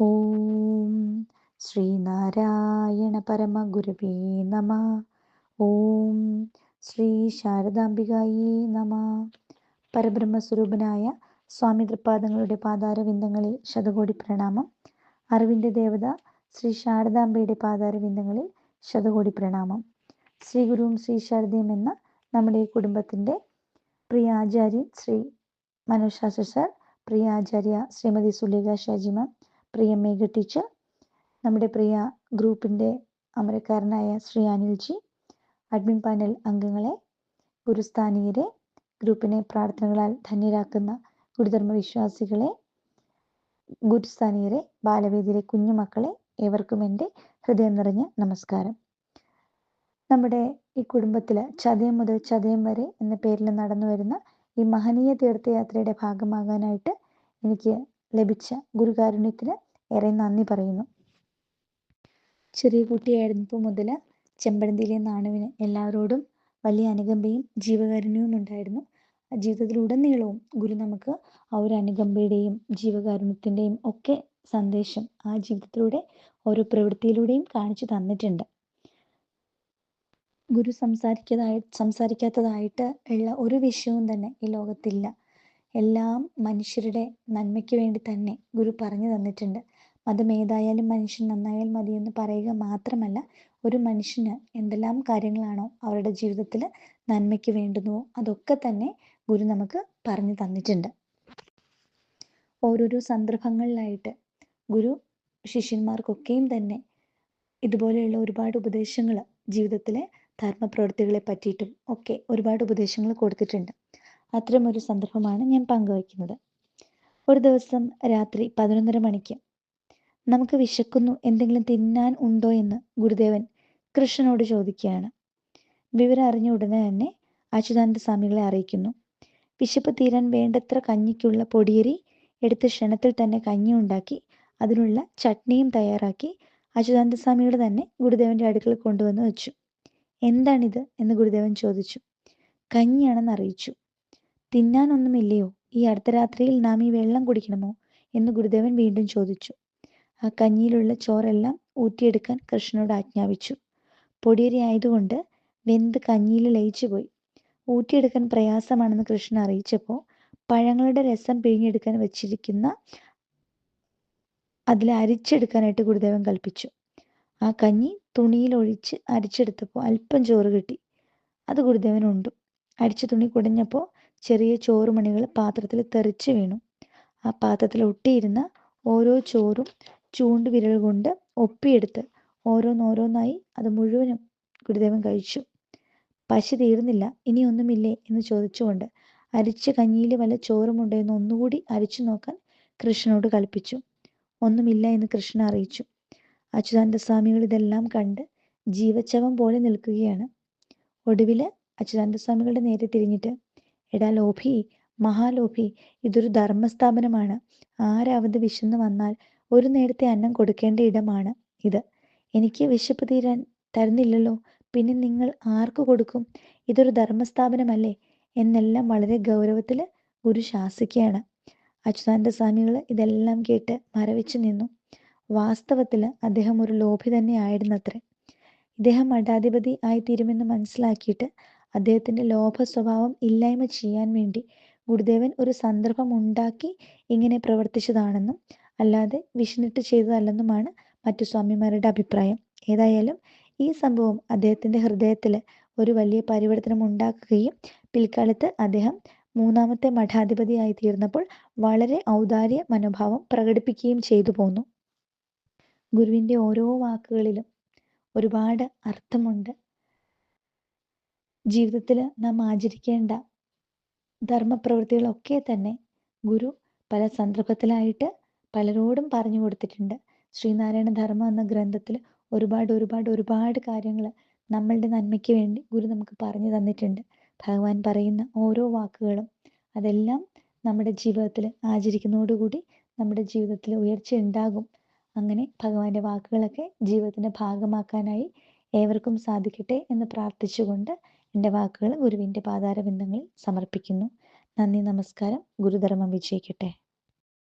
ഓം ശ്രീനാരായണ പരമഗുരുവേ നമ. ഓം ശ്രീ ശാരദാംബികായേ നമ. പരബ്രഹ്മസ്വരൂപനായ സ്വാമി തൃപ്പാദങ്ങളുടെ പാതാരവിന്ദങ്ങളിൽ ശതകോടി പ്രണാമം. അറിവിന്റെ ദേവത ശ്രീ ശാരദാംബയുടെ പാതാരവിന്ദങ്ങളിൽ ശതകോടി പ്രണാമം. ശ്രീ ഗുരുവും ശ്രീ ശാരദയും എന്ന നമ്മുടെ ഈ കുടുംബത്തിന്റെ പ്രിയ ആചാര്യൻ ശ്രീ മനോശാസ്ത്ര സർ പ്രിയ ആചാര്യ ശ്രീമതി സുലേഖ ഷാജി മാം പ്രിയ മേഘ ടീച്ചർ നമ്മുടെ പ്രിയ ഗ്രൂപ്പിന്റെ അമരക്കാരനായ ശ്രീ അനിൽജി അഡ്മിൻ പാനൽ അംഗങ്ങളെ ഗുരുസ്ഥാനീയരെ ഗ്രൂപ്പിനെ പ്രാർത്ഥനകളാൽ ധന്യരാക്കുന്ന ഗുരുധർമ്മ വിശ്വാസികളെ ഗുരുസ്ഥാനീയരെ ബാലവേദിയിലെ കുഞ്ഞുമക്കളെ ഏവർക്കും എന്റെ ഹൃദയം നിറഞ്ഞ നമസ്കാരം. നമ്മുടെ ഈ കുടുംബത്തിൽ ചതയം മുതൽ ചതയം വരെ എന്ന പേരിൽ നടന്നു വരുന്ന ഈ മഹനീയ തീർത്ഥയാത്രയുടെ ഭാഗമാകാനായിട്ട് എനിക്ക് ലഭിച്ച ഗുരുകാരുണ്യത്തിന് ഏറെ നന്ദി പറയുന്നു. ചെറിയ കുട്ടിയായിരുന്നപ്പോൾ മുതൽ ചെമ്പഴന്തിയിലെ നാണുവിന് എല്ലാവരോടും വലിയ അനുകമ്പയും ജീവകാരുണ്യവും ഉണ്ടായിരുന്നു. ജീവിതത്തിലുടനീളവും ഗുരു നമുക്ക് ആ ഒരു അനുകമ്പയുടെയും ജീവകാരുണ്യത്തിന്റെയും ഒക്കെ സന്ദേശം ആ ജീവിതത്തിലൂടെ ഓരോ പ്രവൃത്തിയിലൂടെയും കാണിച്ചു തന്നിട്ടുണ്ട്. ഗുരു സംസാരിക്കതായി സംസാരിക്കാത്തതായിട്ട് ഉള്ള ഒരു വിഷയവും തന്നെ ഈ ലോകത്തില്ല എല്ലാം മനുഷ്യരുടെ നന്മയ്ക്ക് വേണ്ടി തന്നെ ഗുരു പറഞ്ഞു തന്നിട്ടുണ്ട്. മതം ഏതായാലും മനുഷ്യൻ നന്നായാൽ മതിയെന്ന് പറയുക മാത്രമല്ല ഒരു മനുഷ്യന് എന്തെല്ലാം കാര്യങ്ങളാണോ അവരുടെ ജീവിതത്തിൽ നന്മയ്ക്ക് വേണ്ടുന്നുവോ അതൊക്കെ തന്നെ ഗുരു നമുക്ക് പറഞ്ഞു തന്നിട്ടുണ്ട്. ഓരോരോ സന്ദർഭങ്ങളിലായിട്ട് ഗുരു ശിഷ്യന്മാർക്കൊക്കെയും തന്നെ ഇതുപോലെയുള്ള ഒരുപാട് ഉപദേശങ്ങൾ ജീവിതത്തിലെ ധർമ്മപ്രവൃത്തികളെ പറ്റിയിട്ടും ഒക്കെ ഒരുപാട് ഉപദേശങ്ങൾ കൊടുത്തിട്ടുണ്ട്. അത്തരമൊരു സന്ദർഭമാണ് ഞാൻ പങ്കുവയ്ക്കുന്നത്. ഒരു ദിവസം രാത്രി പതിനൊന്നര മണിക്ക് നമുക്ക് വിശക്കുന്നു എന്തെങ്കിലും തിന്നാൻ ഉണ്ടോ എന്ന് ഗുരുദേവൻ കൃഷ്ണനോട് ചോദിക്കുകയാണ്. വിവരം അറിഞ്ഞ ഉടനെ തന്നെ അച്യുതാനന്ദ സ്വാമികളെ അറിയിക്കുന്നു. വിശപ്പ് തീരാൻ വേണ്ടത്ര കഞ്ഞിക്കുള്ള പൊടിയരി എടുത്ത ക്ഷണത്തിൽ തന്നെ കഞ്ഞി ഉണ്ടാക്കി അതിനുള്ള ചട്നിയും തയ്യാറാക്കി അച്യുതാനന്ദ സ്വാമികൾ തന്നെ ഗുരുദേവന്റെ അടുക്കൽ കൊണ്ടുവന്ന് വെച്ചു. എന്താണിത്? എന്ന് ഗുരുദേവൻ ചോദിച്ചു. കഞ്ഞിയാണെന്ന് അറിയിച്ചു. തിന്നാനൊന്നുമില്ലയോ? ഈ അർദ്ധരാത്രിയിൽ നാം ഈ വെള്ളം കുടിക്കണമോ? എന്ന് ഗുരുദേവൻ വീണ്ടും ചോദിച്ചു. ആ കഞ്ഞിയിലുള്ള ചോറെല്ലാം ഊറ്റിയെടുക്കാൻ കൃഷ്ണനോട് ആജ്ഞാപിച്ചു. പൊടിയരി ആയതുകൊണ്ട് വെന്ത് കഞ്ഞിയിൽ ലയിച്ചു പോയി. ഊറ്റിയെടുക്കാൻ പ്രയാസമാണെന്ന് കൃഷ്ണൻ അറിയിച്ചപ്പോൾ പഴങ്ങളുടെ രസം പിഴിഞ്ഞെടുക്കാൻ വെച്ചിരിക്കുന്ന അതിൽ അരിച്ചെടുക്കാനായിട്ട് ഗുരുദേവൻ കൽപ്പിച്ചു. ആ കഞ്ഞി തുണിയിൽ ഒഴിച്ച് അരിച്ചെടുത്തപ്പോൾ അല്പം ചോറ് കിട്ടി. അത് ഗുരുദേവൻ ഉണ്ടു അരിച്ച തുണി കുടഞ്ഞപ്പോൾ ചെറിയ ചോറുമണികൾ പാത്രത്തിൽ തെറിച്ച് വീണു. ആ പാത്രത്തിൽ ഒട്ടിയിരുന്ന ഓരോ ചോറും ചൂണ്ട് വിരൽ കൊണ്ട് ഒപ്പിയെടുത്ത് ഓരോന്നോരോന്നായി അത് മുഴുവനും ഗുരുദേവൻ കഴിച്ചു. പശി തീർന്നില്ല ഇനി ഒന്നുമില്ലേ എന്ന് ചോദിച്ചുകൊണ്ട് അരിച്ച കഞ്ഞിയിൽ വല്ല ചോറുമുണ്ടോ എന്ന് ഒന്നുകൂടി അരിച്ചു നോക്കാൻ കൃഷ്ണനോട് കൽപ്പിച്ചു. ഒന്നുമില്ല എന്ന് കൃഷ്ണൻ അറിയിച്ചു. അച്യുതാനന്ദ സ്വാമികൾ ഇതെല്ലാം കണ്ട് ജീവച്ചവം പോലെ നിൽക്കുകയാണ്. ഒടുവിൽ അച്യുതാനന്ദ സ്വാമികളുടെ നേരെ തിരിഞ്ഞിട്ട് എടാ ലോഭി മഹാലോഭി ഇതൊരു ധർമ്മസ്ഥാപനമാണ്. ആരാവത് വിശന്ന് വന്നാൽ ഒരു നേരത്തെ അന്നം കൊടുക്കേണ്ട ഇടമാണ് ഇത്. എനിക്ക് വിശപ്പ് തീരാൻ തരുന്നില്ലല്ലോ. പിന്നെ നിങ്ങൾ ആർക്ക് കൊടുക്കും? ഇതൊരു ധർമ്മസ്ഥാപനമല്ലേ? എന്നെല്ലാം വളരെ ഗൗരവത്തിൽ ഗുരു ശാസിക്കുകയാണ്. അച്യുതാനന്ദ സ്വാമികൾ ഇതെല്ലാം കേട്ട് മരവിച്ചു നിന്നു. വാസ്തവത്തിൽ അദ്ദേഹം ഒരു ലോഭി തന്നെ ആയിരുന്നത്രേ. ഇദ്ദേഹം മഠാധിപതി ആയിത്തീരുമെന്ന് മനസ്സിലാക്കിയിട്ട് അദ്ദേഹത്തിന്റെ ലോഭ സ്വഭാവം ഇല്ലായ്മ ചെയ്യാൻ വേണ്ടി ഗുരുദേവൻ ഒരു സന്ദർഭം ഉണ്ടാക്കി ഇങ്ങനെ പ്രവർത്തിച്ചതാണെന്നും അല്ലാതെ വിഷ്ണിട്ട് ചെയ്തതല്ലെന്നുമാണ് മറ്റു സ്വാമിമാരുടെ അഭിപ്രായം. ഏതായാലും ഈ സംഭവം അദ്ദേഹത്തിന്റെ ഹൃദയത്തിൽ ഒരു വലിയ പരിവർത്തനം ഉണ്ടാക്കുകയും പിൽക്കാലത്ത് അദ്ദേഹം മൂന്നാമത്തെ മഠാധിപതിയായി തീർന്നപ്പോൾ വളരെ ഔദാര്യ മനോഭാവം പ്രകടിപ്പിക്കുകയും ചെയ്തു പോന്നു. ഗുരുവിന്റെ ഓരോ വാക്കുകളിലും ഒരുപാട് അർത്ഥമുണ്ട്. ജീവിതത്തിൽ നാം ആചരിക്കേണ്ട ധർമ്മപ്രവൃത്തികളൊക്കെ തന്നെ ഗുരു പല സന്ദർഭത്തിലായിട്ട് പലരോടും പറഞ്ഞു കൊടുത്തിട്ടുണ്ട്. ശ്രീനാരായണ ധർമ്മ എന്ന ഗ്രന്ഥത്തിൽ ഒരുപാട് ഒരുപാട് ഒരുപാട് കാര്യങ്ങൾ നമ്മളുടെ നന്മയ്ക്ക് വേണ്ടി ഗുരു നമുക്ക് പറഞ്ഞു തന്നിട്ടുണ്ട്. ഭഗവാൻ പറയുന്ന ഓരോ വാക്കുകളും അതെല്ലാം നമ്മുടെ ജീവിതത്തിൽ ആചരിക്കുന്നതോടുകൂടി നമ്മുടെ ജീവിതത്തിൽ ഉയർച്ച ഉണ്ടാകും. അങ്ങനെ ഭഗവാന്റെ വാക്കുകളൊക്കെ ജീവിതത്തിന്റെ ഭാഗമാക്കാനായി ഏവർക്കും സാധിക്കട്ടെ എന്ന് പ്രാർത്ഥിച്ചുകൊണ്ട് എന്റെ വാക്കുകൾ ഗുരുവിന്റെ പാദാരവിന്ദങ്ങളിൽ സമർപ്പിക്കുന്നു. നന്ദി നമസ്കാരം. ഗുരുധർമ്മം വിജയിക്കട്ടെ.